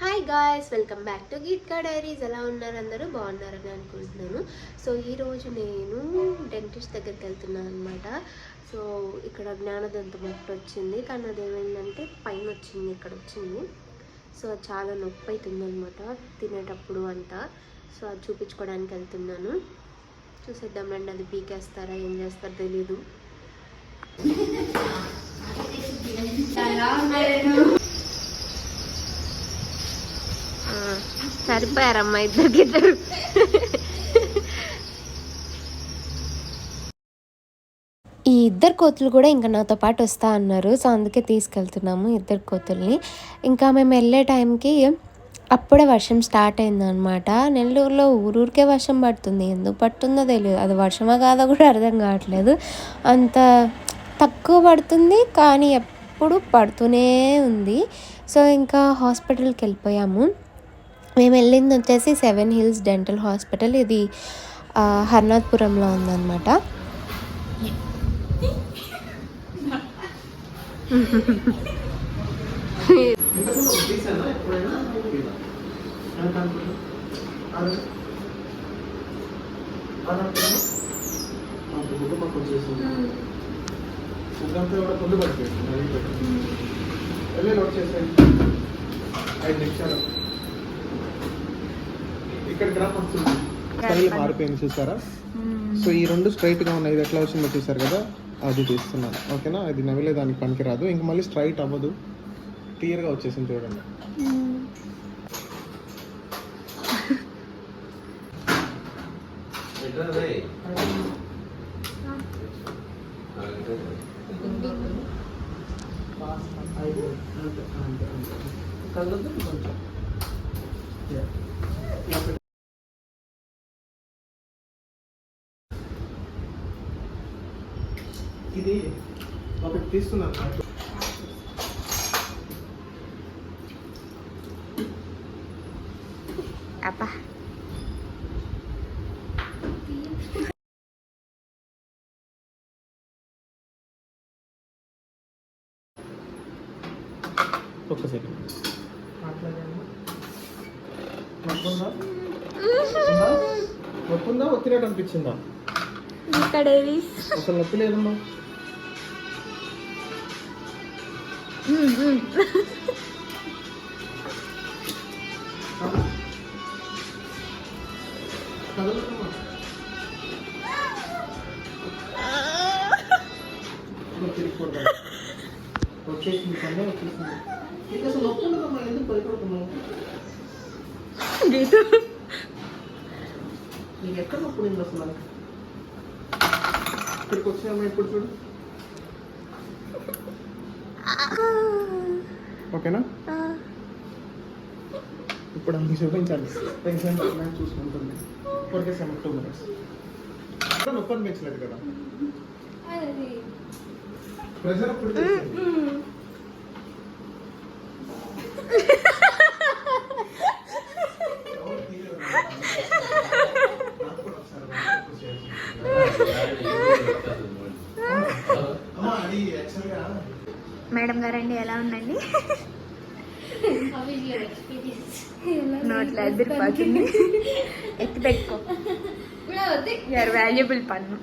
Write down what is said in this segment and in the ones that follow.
Hi guys welcome back to Geetka diaries ఎలా ఉన్నారు అందరూ? బాగున్నారని అనుకుంటున్నాను. సో ఈరోజు నేను డెంటిస్ట్ దగ్గరికి వెళ్తున్నాను అనమాట సో ఇక్కడ జ్ఞానదంతం ఒకటి వచ్చింది. కానీ అది ఏమైందంటే పైన వచ్చింది ఇక్కడ వచ్చింది. సో అది చాలా నొప్పి అవుతుంది అనమాట తినేటప్పుడు అంతా. సో అది చూపించుకోవడానికి వెళ్తున్నాను. చూసేద్దాం రండి అది పీకేస్తారా ఏం చేస్తారో తెలీదు ఆ, సరిపోయారమ్మా ఇద్దరికిద్దరు. ఈ ఇద్దరు కోతులు కూడా ఇంకా నాతో పాటు వస్తా అన్నారు. సో అందుకే తీసుకెళ్తున్నాము ఇద్దరు కోతుల్ని. ఇంకా మేము వెళ్ళే టైంకి అప్పుడే వర్షం స్టార్ట్ అయిందనమాట నెల్లూరులో ఊరూరికే వర్షం పడుతుంది. ఎందుకు పడుతుందో తెలియదు. అది వర్షమా కాదో కూడా అర్థం కావట్లేదు. అంత తక్కువ పడుతుంది కానీ ఎప్పుడు పడుతూనే ఉంది. సో ఇంకా హాస్పిటల్కి వెళ్ళిపోయాము. మేము వెళ్ళింది వచ్చేసి సెవెన్ హిల్స్ డెంటల్ హాస్పిటల్. ఇది హర్నాథ్పురంలో ఉందన్నమాట. ఐదు నిమిషాలు. వస్తుంది. స్టైల్ మారిపోయింది చూసారా? సో ఈ రెండు స్ట్రైట్గా ఉన్నాయి. ఇది ఎట్లా వచ్చిందో చూసారు కదా? అది తీస్తున్నాను. ఓకేనా? అది నవ్వలే దానికి పనికిరాదు. ఇంక మళ్ళీ స్ట్రైట్ అవ్వదు. క్లియర్గా వచ్చేసింది చూడండి. కొంచెం Yeah. ఇలా పెట్టు. ఇది ఒకటి తీస్తున్నాను అబ్బా. ఒక్క సెకండ్ నొప్పుందా? ఒత్తినట్టు అనిపించిందా? ఇక్కడ అసలు నొప్పి లేదమ్మా. కదలకమ్మా. నీకు ఎక్కడ నొప్పుడు అసలు ఇక్కడికి వచ్చామా ఇప్పుడు చూడు ఓకేనా? ఇప్పుడు అన్ని చూపించాలి చూసుకుంటుంది. ఫోర్కే సెవెన్ టూ మినిట్స్ నొప్పి అనిపించలేదు కదా. ప్రెషర్ అప్పుడు తెలిసింది. ఎవరు తీయలేదు. నాకు కూడా ఒకసారి నాకు చేసి. అమ్మా, అది యాక్చువల్గా మేడం గారండి ఎలా ఉందండి? నోట్లో ఎదిరిపోతుంది. ఎత్తి పెట్టుకో. యూఆర్ వాల్యుబుల్ పన్ను.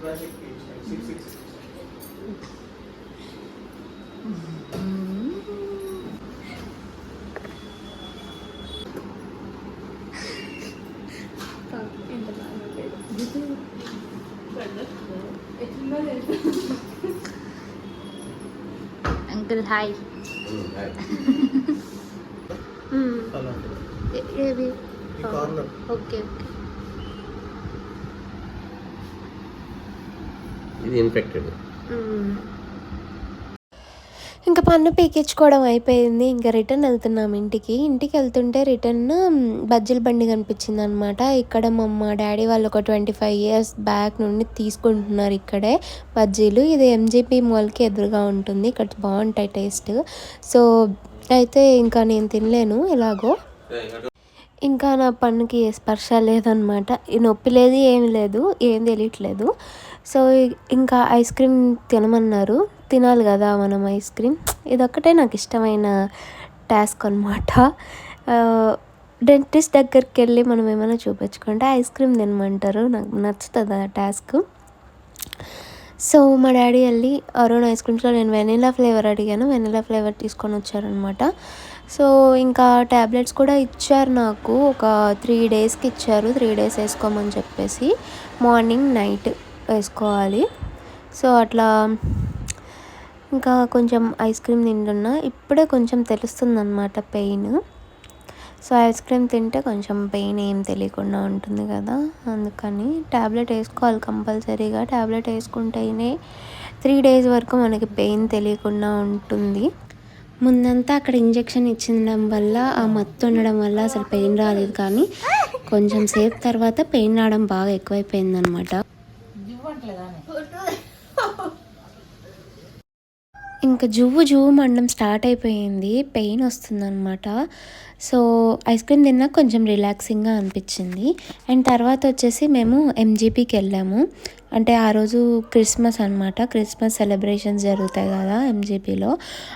Project six six uncle hi ഏത് ഓക്കെ ഇത് ഇൻഫെക്റ്റഡ് ఇంకా పన్ను పీకించుకోవడం అయిపోయింది. ఇంకా రిటర్న్ వెళ్తున్నాం ఇంటికి. ఇంటికి వెళ్తుంటే రిటర్న్ బజ్జీల బండి కనిపించింది అనమాట ఇక్కడ మా డాడీ వాళ్ళు ఒక ట్వంటీ ఫైవ్ ఇయర్స్ బ్యాక్ నుండి తీసుకుంటున్నారు ఇక్కడే బజ్జీలు. ఇది ఎంజీపీ మాల్కి ఎదురుగా ఉంటుంది. ఇక్కడ బాగుంటాయి టేస్ట్. సో అయితే ఇంకా నేను తినలేను ఎలాగో. ఇంకా నా పన్నుకి స్పర్శ లేదనమాట. నొప్పి లేదు ఏమి లేదు ఏం తెలియట్లేదు. సో ఇంకా ఐస్ క్రీమ్ తినమన్నారు. తినాలి కదా మనం ఐస్ క్రీమ్. ఇదొక్కటే నాకు ఇష్టమైన టాస్క్ అనమాట డెంటిస్ట్ దగ్గరికి వెళ్ళి మనం ఏమైనా చూపించుకుంటే ఐస్ క్రీమ్ తినమంటారు. నాకు నచ్చుతుంది ఆ టాస్క్. సో మా డాడీ వెళ్ళి అరుణ్ ఐస్ క్రీమ్స్లో నేను వెనీలా ఫ్లేవర్ అడిగాను. వెనీలా ఫ్లేవర్ తీసుకొని వచ్చారనమాట సో ఇంకా ట్యాబ్లెట్స్ కూడా ఇచ్చారు నాకు. ఒక త్రీ డేస్కి ఇచ్చారు. త్రీ డేస్ వేసుకోమని చెప్పేసి మార్నింగ్ నైట్. వేసుకోవాలి. సో అట్లా ఇంకా కొంచెం ఐస్ క్రీమ్ తింటున్నా. ఇప్పుడే కొంచెం తెలుస్తుంది అనమాట పెయిన్. సో ఐస్ క్రీమ్ తింటే కొంచెం పెయిన్ ఏం తెలియకుండా ఉంటుంది కదా. అందుకని ట్యాబ్లెట్ వేసుకోవాలి కంపల్సరీగా. ట్యాబ్లెట్ వేసుకుంటేనే త్రీ డేస్ వరకు మనకి పెయిన్ తెలియకుండా ఉంటుంది. ముందంతా అక్కడ ఇంజెక్షన్ ఇచ్చడం వల్ల ఆ మత్తు ఉండడం వల్ల అసలు పెయిన్ రాలేదు కానీ కొంచెం సేపు తర్వాత పెయిన్ రావడం బాగా ఎక్కువైపోయిందనమాట ఇంకా జువ్వు జువ్వు మండడం స్టార్ట్ అయిపోయింది. పెయిన్ వస్తుందన్నమాట. సో ఐస్ క్రీమ్ తిన్నా కొంచెం రిలాక్సింగ్గా అనిపించింది. అండ్ తర్వాత వచ్చేసి మేము ఎంజీపీకి వెళ్ళాము. అంటే ఆ రోజు క్రిస్మస్ అనమాట క్రిస్మస్ సెలబ్రేషన్స్ జరుగుతాయి కదా ఎంజీపీలో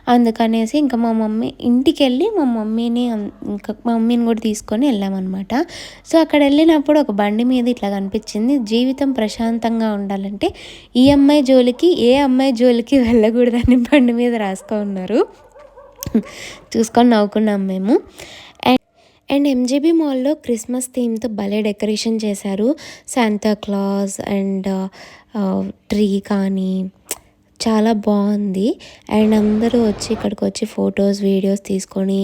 అందుకనేసి ఇంకా మా మమ్మీ ఇంటికి వెళ్ళి మా మమ్మీని ఇంకా మా మమ్మీని కూడా తీసుకొని వెళ్ళామన్నమాట సో అక్కడ వెళ్ళినప్పుడు ఒక బండి మీద ఇట్లా కనిపించింది. జీవితం ప్రశాంతంగా ఉండాలంటే ఈ అమ్మాయి జోలికి ఏ అమ్మాయి జోలికి వెళ్ళకూడదని బండి మీద రాసుకో ఉన్నారు. చూసుకొని నవ్వుకున్నాం మేము. అండ్ ఎంజీబీ మాల్లో క్రిస్మస్ థీమ్తో భలే డెకరేషన్ చేశారు. శాంతా క్లాస్ అండ్ ట్రీ కానీ చాలా బాగుంది. అండ్ అందరూ వచ్చి ఇక్కడికి వచ్చి ఫొటోస్ వీడియోస్ తీసుకొని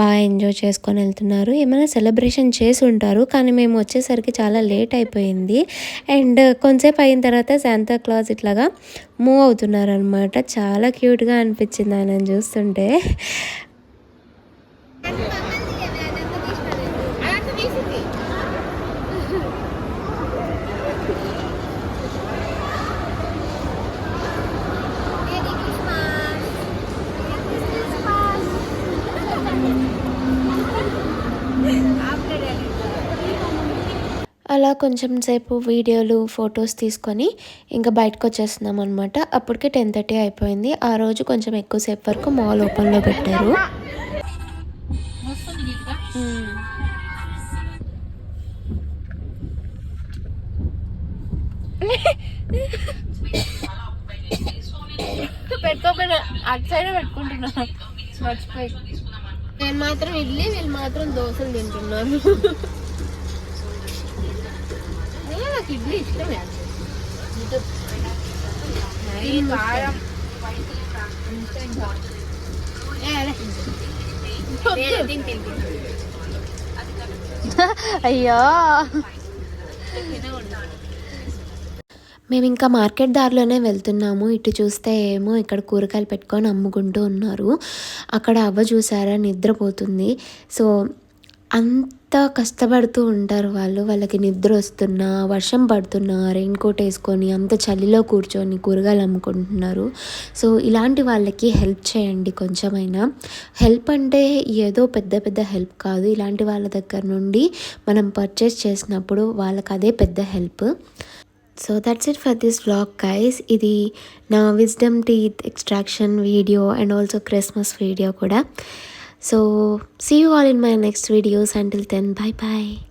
బాగా ఎంజాయ్ చేసుకొని వెళ్తున్నారు. ఏమైనా సెలబ్రేషన్ చేసి ఉంటారు కానీ మేము వచ్చేసరికి చాలా లేట్ అయిపోయింది. అండ్ కొంతసేపు అయిన తర్వాత శాంతా క్లాస్ ఇట్లాగా మూవ్ అవుతున్నారు అనమాట చాలా క్యూట్గా అనిపించింది ఆయన చూస్తుంటే. కొంచెం సేపు వీడియోలు ఫొటోస్ తీసుకొని ఇంకా బయటకు వచ్చేస్తున్నాం అనమాట అప్పటికే టెన్ థర్టీ అయిపోయింది. ఆ రోజు కొంచెం ఎక్కువసేపు వరకు మాల్ ఓపెన్లో పెట్టారు. పెట్టుకోకుండా అటు సైడ్ పెట్టుకుంటున్నా మర్చిపోయి. నేను మాత్రం ఇడ్లీ వీళ్ళు మాత్రం దోశలు తింటున్నారు. నాకు ఇడ్లీ ఇష్టమే. అయ్యో. మేము ఇంకా మార్కెట్ దారిలోనే వెళ్తున్నాము. ఇటు చూస్తే ఏమో ఇక్కడ కూరగాయలు పెట్టుకొని అమ్ముకుంటూ ఉన్నారు. అక్కడ అవ్వ చూసారా? నిద్రపోతుంది. సో అంత కష్టపడుతూ ఉంటారు వాళ్ళు? వాళ్ళకి నిద్ర వస్తున్నా వర్షం పడుతున్నా రెయిన్ కోట్ వేసుకొని అంత చలిలో కూర్చొని కూరగాయలు అమ్ముకుంటున్నారు. సో ఇలాంటి వాళ్ళకి హెల్ప్ చేయండి కొంచెమైనా. హెల్ప్ అంటే ఏదో పెద్ద పెద్ద హెల్ప్ కాదు. ఇలాంటి వాళ్ళ దగ్గర నుండి మనం పర్చేస్ చేసినప్పుడు వాళ్ళకి అదే పెద్ద help so that's it for this vlog guys ఇది నా wisdom teeth extraction video and also Christmas video కూడా. So, see you all in my next videos. Until then, bye bye.